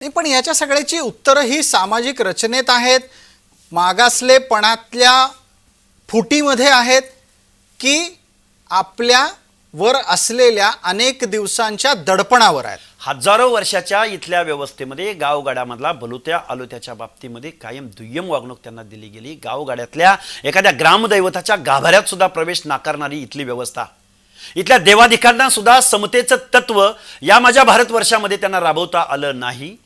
नाही पण याच्या सगळ्याची उत्तरं ही सामाजिक रचनेत आहेत. मागासलेपणातल्या फुटीमध्ये आहेत की आपल्या वर असलेल्या अनेक दिवसांच्या दडपणावर आहेत. हजारो वर्षाच्या इथल्या व्यवस्थेमध्ये गावगाड्यामधला भलुत्या आलुत्याच्या बाबतीमध्ये कायम दुय्यम वागणूक त्यांना दिली गेली. गावगाड्यातल्या एखाद्या ग्रामदैवताच्या गाभाऱ्यात सुद्धा प्रवेश नाकारणारी इथली व्यवस्था. इथल्या देवाधिकांना सुद्धा समतेचं तत्व या माझ्या भारतवर्षामध्ये त्यांना राबवता आलं नाही.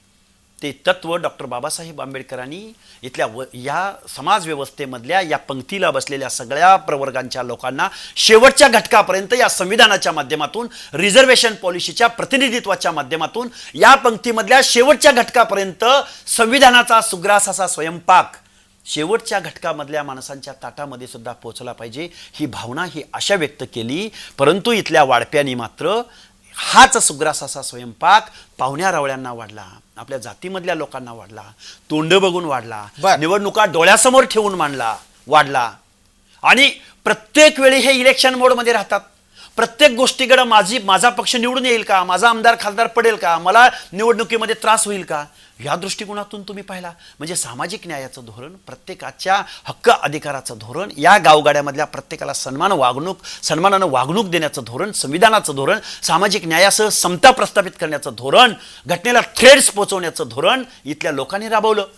ते तत्व डॉक्टर बाबासाहेब आंबेडकरांनी इथल्या व या समाज व्यवस्थेमधल्या या पंक्तीला बसलेल्या सगळ्या प्रवर्गांच्या लोकांना शेवटच्या घटकापर्यंत या संविधानाच्या माध्यमातून रिझर्वेशन पॉलिसीच्या प्रतिनिधित्वाच्या माध्यमातून या पंक्तीमधल्या शेवटच्या घटकापर्यंत संविधानाचा सुग्रास असा स्वयंपाक शेवटच्या घटकामधल्या माणसांच्या ताटामध्ये सुद्धा पोचला पाहिजे ही भावना ही अशा व्यक्त केली. परंतु इथल्या वाढप्यानी मात्र हाच सुग्रास असा स्वयंपाक पाहुण्या रावळ्यांना वाढला आपल्या जातीमधल्या लोकांना वाढला तोंड बघून वाढला. निवडणुका डोळ्यासमोर ठेवून मांडला वाढला आणि प्रत्येक वेळी हे इलेक्शन मोडमध्ये राहतात प्रत्येक गोष्टीकडे माझी माझा पक्ष निवडून येईल का? माझा आमदार खासदार पडेल का? मला निवडणुकीमध्ये त्रास होईल का? या दृष्टिकोनातून तुम्ही पाहिला. म्हणजे सामाजिक न्यायाचं धोरण प्रत्येकाच्या हक्क अधिकाराचं धोरण या गावगाड्यामधल्या प्रत्येकाला सन्मान वागणूक सन्मानानं वागणूक देण्याचं धोरण संविधानाचं धोरण सामाजिक न्यायासह समता प्रस्थापित करण्याचं धोरण घटनेला थ्रेड्स पोचवण्याचं धोरण इथल्या लोकांनी राबवलं.